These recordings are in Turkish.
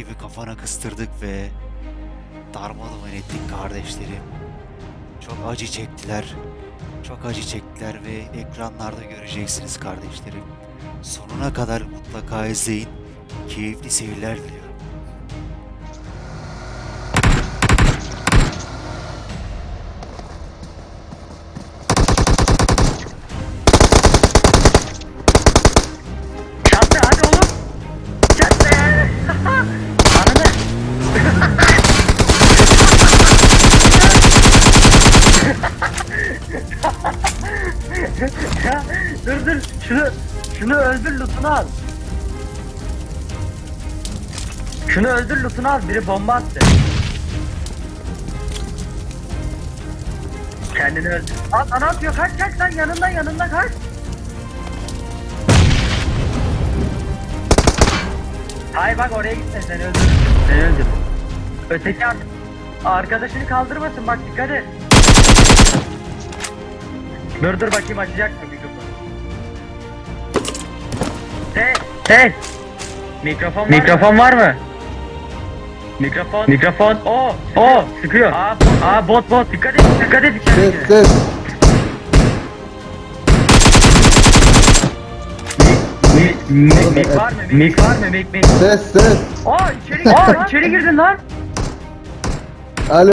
gibi kafana kıstırdık ve darmadağın ettik kardeşlerim. Çok acı çektiler. Çok acı çektiler ve ekranlarda göreceksiniz kardeşlerim. Sonuna kadar mutlaka izleyin. Keyifli seyirler diliyorum. Şunu öldür lootunu al. Şunu öldür lootunu al biri bomba attı. Kendini öldür. Aa, ana atıyor kaç kaç lan yanından yanından kaç. Hayır bak oraya gitme seni öldürür. Seni öldürür. Öteki ar- arkadaşını kaldırmasın bak dikkat et. Dur dur bakayım açacak mı Hey hey. Mikrofon var Mikrofon var mı? Mikrofon. Mikrofon. O. O. Sıkıyor. Aa, bot. Aa bot bot. Dikkat et. Dikkat et içeri. Ses ses. Mi, mi, mik var mı? Mik var mı? Mik mik. Ses ses. Aa içeri Aa içeri girdin lan. Alo.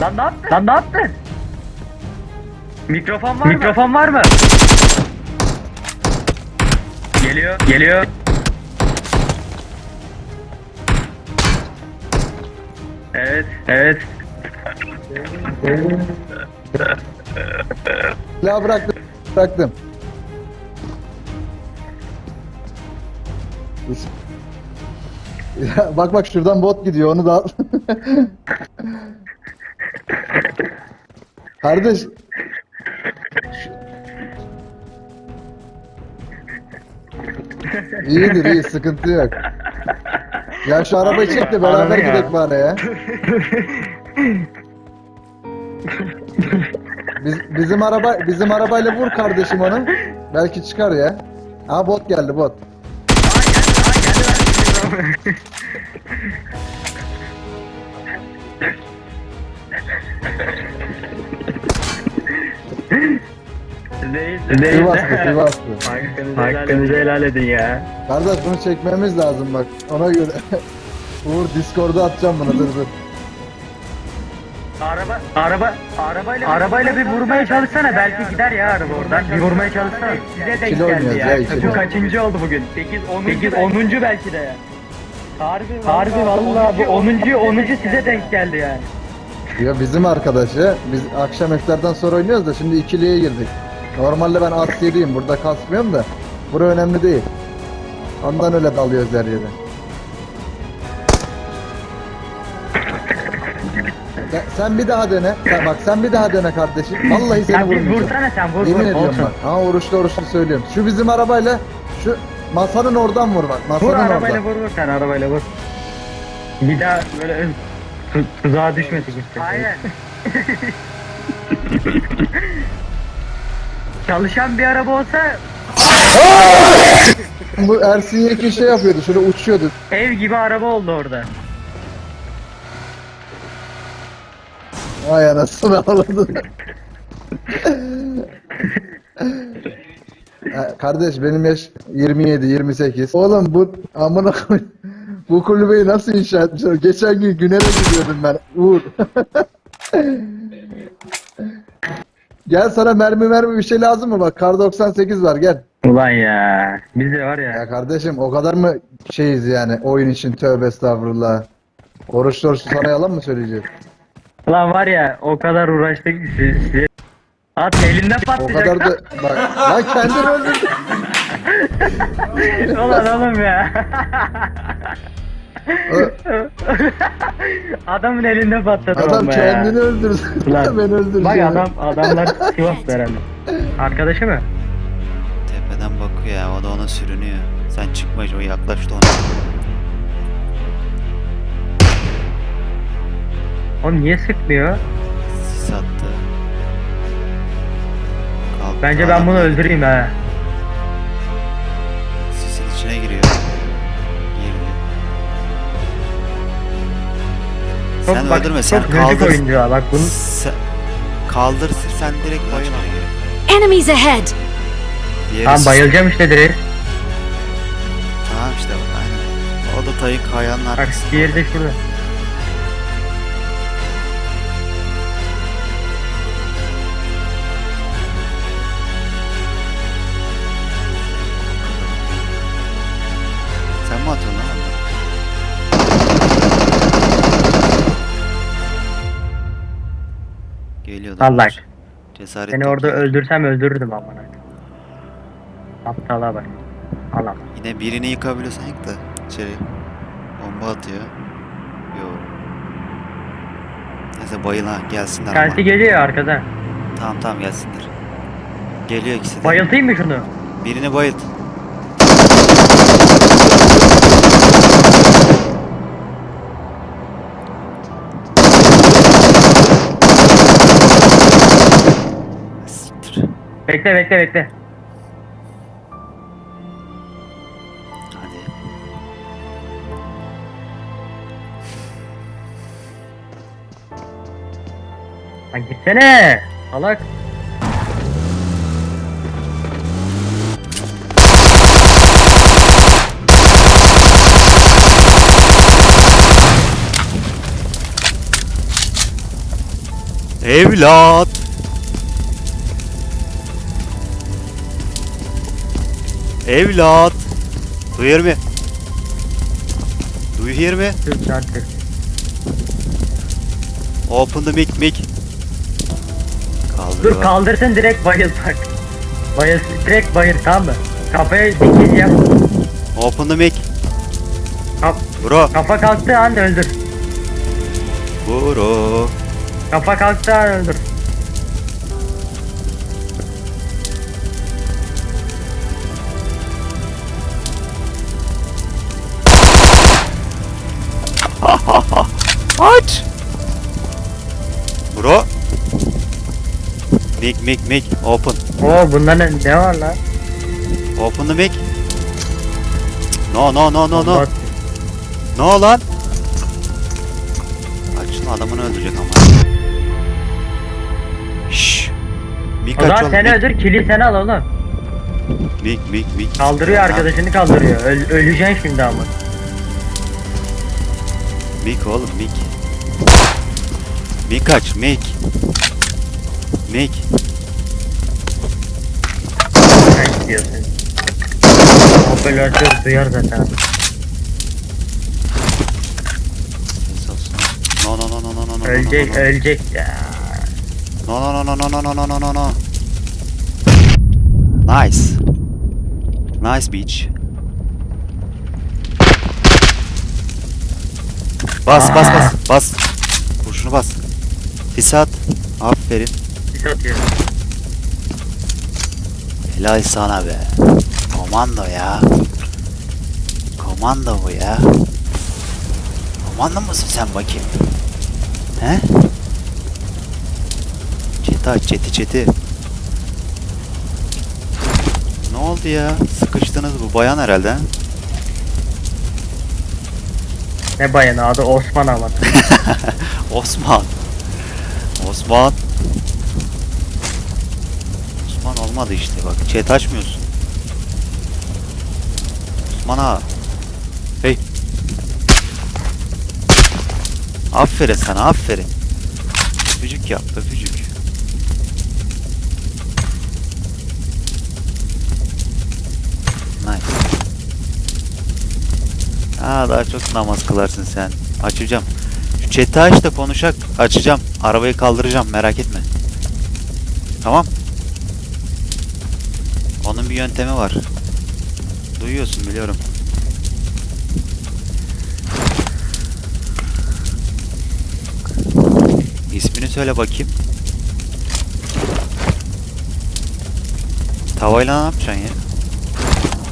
Lan ne yaptın? Lan ne yaptın? Mikrofon var Mikrofon var mı? Geliyor. Geliyor. Evet. Evet. La bıraktım. Bıraktım. Ya bak bak şuradan bot gidiyor onu da al. Kardeş. İyidir iyi sıkıntı yok. Ya şu arabayı çek de beraber ya. gidelim bana ya. Biz, bizim araba bizim arabayla vur kardeşim onu. Belki çıkar ya. Ha bot geldi bot. Değil. Sivaslı Sivaslı. Hakkınızı helal edin ya. Kardeş bunu çekmemiz lazım bak ona göre. Uğur Discord'a atacağım bunu dur dur. Araba, araba, arabayla arabayla bir vurmaya çalışsana belki gider ya araba oradan. Bir vurmaya çalışsana. Size denk İkili oynuyoruz geldi ya, ya. ikili. Bu kaçıncı oldu bugün? 8 10. 8 10. belki de ya. Harbi Harbi vallahi bu 10. 10. size denk geldi yani. Ya bizim arkadaşı biz akşam iftardan sonra oynuyoruz da şimdi ikiliye girdik. Normalde ben at yediyim burada kasmıyorum da. Bura önemli değil. Ondan öyle dalıyoruz her yere. Sen, sen bir daha dene. Sen, bak sen bir daha dene kardeşim. Vallahi seni Sen bir vurmayacağım. vursana sen vur Yemin vur ediyorum olsun. bak. Ha oruçlu oruçlu söylüyorum. Şu bizim arabayla şu masanın oradan vur bak. Masanın Vur arabayla oradan. vur vur sen arabayla vur. Bir daha böyle tu tuzağa düşmesin kimse. Aynen. Çalışan bir araba olsa Bu Ersin Yekin şey yapıyordu. Şöyle uçuyordu. ev gibi araba oldu orada. Vay anasını ağladı. Ha, Kardeş benim yaş 27 28. Oğlum bu amına koy. Bu kulübeyi nasıl inşa etmişler? Geçen gün Güner'e gidiyordum ben. Uğur. Gel sana mermi mermi bir şey lazım mı? Bak kar 98 var gel. Ulan ya. Biz de var ya. Ya kardeşim o kadar mı şeyiz yani oyun için tövbe estağfurullah. Oruç oruç sana yalan mı söyleyeceğiz? Ulan var ya o kadar uğraştık siz. siz- At elinden O patlayacak. kadar da bak lan kendini öldürdün. Ulan oğlum ya. Adamın elinde patladı Adam bomba kendini ya. öldürdü. Ulan, ben öldüreceğim. Bak adam adamlar Sivas'ta herhalde. Arkadaşı mı? Tepeden bakıyor ya o da ona sürünüyor. Sen çıkma o yaklaştı ona. O niye sıkmıyor? Sis attı. Bence ben bunu öldüreyim ha. Çok, sen bak, öldürme sen çok kaldır. oyuncu ha bak bunu. Sen, kaldır sen direkt ama. Enemies ahead! Diğeri Tamam bayılacağım işte direkt. Tamam işte bak aynen. O da tayı kayanın Bak arkasında. diğeri de şurada. Geliyordu. Allah. Cesaret Seni orada öldürsem öldürürdüm amına. Aptala bak. Al ama. Yine birini yıkabiliyorsan yık da içeri. Bomba atıyor. Yok. Neyse bayıl ha gelsinler. Kendisi geliyor arkadan. Tamam tamam gelsinler. Geliyor ikisi de. Bayıltayım mı şunu? Birini bayılt. Bekle bekle bekle. Hadi. Lan gitsene. Salak. Evlat. Evlat. Do you hear me? Do you hear me? Türk. Open the mic mic. Kaldır Dur kaldırsın direkt bayıl bak. Bayıl direkt bayıl tamam mı? Kafaya yap. Open the mic. Kaf, Bro. kafa kalktığı an öldür. Bro. Kafa kalktığı an öldür. Aç. Bro. Mic mic mic. Open. Oo bunda ne, ne var lan? Open the mic. No no no no no. Allah- No lan. Aç şunu adamını öldürecek ama. Şşş. Mik O aç zaman oğlum. seni Mik öldür kili sen al oğlum. mik mik. mik. Kaldırıyor arkadaşını kaldırıyor. Öl, öleceksin şimdi ama. Mik oğlum mik. Mik aç mik. Mik. Sen gidiyorsun. Operatör duyar zaten. No no no no no no no Ölecek no no. ölecek ya. No no no no no no no no no no. Nice. Nice beach. Bas bas bas bas. Kurşunu bas. Fisat. Aferin. Bir atıyor. Helal sana be. Komando ya. Komando bu ya. Komando musun sen bakayım? He? Çeti aç çeti çeti. Ne oldu ya? Sıkıştınız bu bayan herhalde. ha? Ne bayanı adı Osman ama. Osman. Osman. Osman olmadı işte bak. Chat açmıyorsun. Osman ağa. Hey. Aferin sana aferin. Öpücük yap öpücük. Nice. Aa daha çok namaz kılarsın sen. Açacağım. Şu chat'i aç da konuşak. Açacağım. Arabayı kaldıracağım merak etme. Tamam. Onun bir yöntemi var. Duyuyorsun biliyorum. İsmini söyle bakayım. Tavayla ne yapacaksın ya?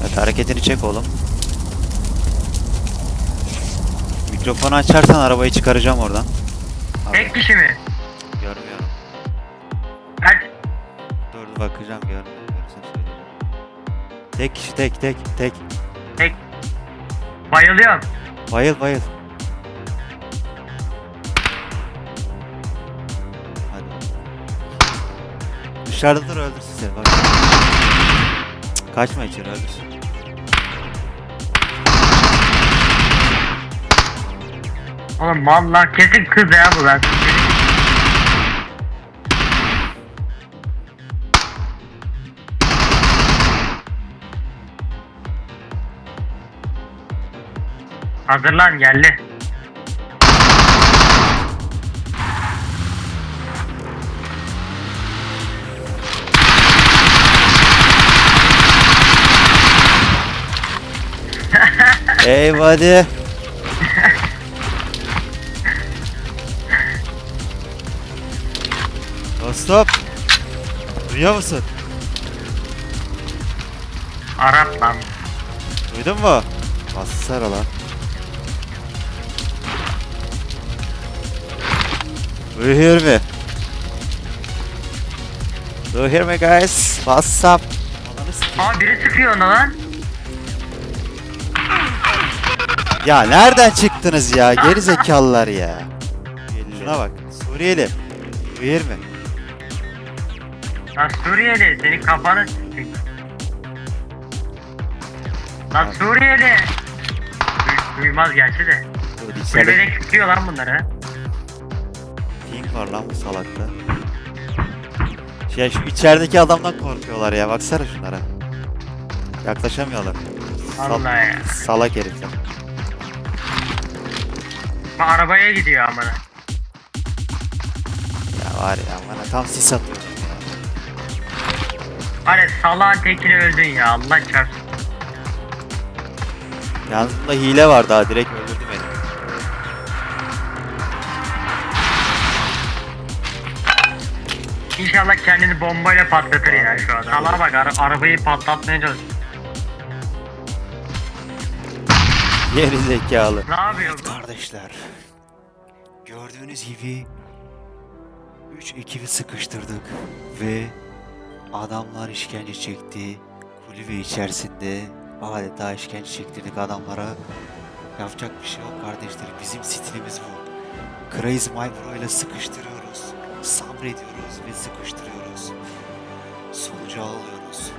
Evet hareketini çek oğlum. Mikrofonu açarsan arabayı çıkaracağım oradan. Tek kişi mi? görmüyorum. Kaç? Dur bakacağım görmüyorum. Tek kişi tek tek tek. Tek. Bayılıyorum. Bayıl bayıl. Hadi. Dışarıda dur öldürsün seni bak. Kaçma içeri öldürsün. Oğlum mal lan kesin kız ya bu ben. Hazırlan geldi. Eyvadi. Dostum. Duyuyor musun? Arap lan. Duydun mu? Bassana lan. Do you hear me? Do you hear me guys? What's up? Aa biri sıkıyor ona lan. Ya nereden çıktınız ya? Geri zekalılar ya. Şuna bak. Suriyeli. Do you hear me? Lan Suriyeli senin kafanı sikeyim. Lan Suriyeli. Duy- duymaz gerçi de. Dur içeride Kulübede sıkıyor lan bunları. ping var lan bu salakta. Ya şu içerideki adamdan korkuyorlar ya. Baksana şunlara. Yaklaşamıyorlar. Sal- Vallahi ya. salak herifler. Bak arabaya gidiyor amına. Ya var ya bana tam sis atıyor. Hani salağın tekini öldün ya Allah çarpsın. Yalnız bunda hile var daha direkt öldürdü beni. İnşallah kendini bombayla patlatır ya şu an. Salağa bak ara- arabayı patlatmaya çalışıyor. Geri zekalı. Ne yapıyor bu? Kardeşler. Gördüğünüz gibi 3 ekibi sıkıştırdık ve adamlar işkence çekti. Kulübe içerisinde adeta işkence çektirdik adamlara. Yapacak bir şey yok kardeşler. Bizim stilimiz bu. Crazy My Bro ile sıkıştırıyoruz. Sabrediyoruz ve sıkıştırıyoruz. Sonucu alıyoruz.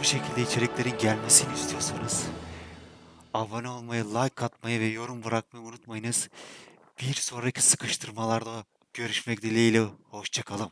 Bu şekilde içeriklerin gelmesini istiyorsanız abone olmayı, like atmayı ve yorum bırakmayı unutmayınız. Bir sonraki sıkıştırmalarda görüşmek dileğiyle. Hoşçakalın.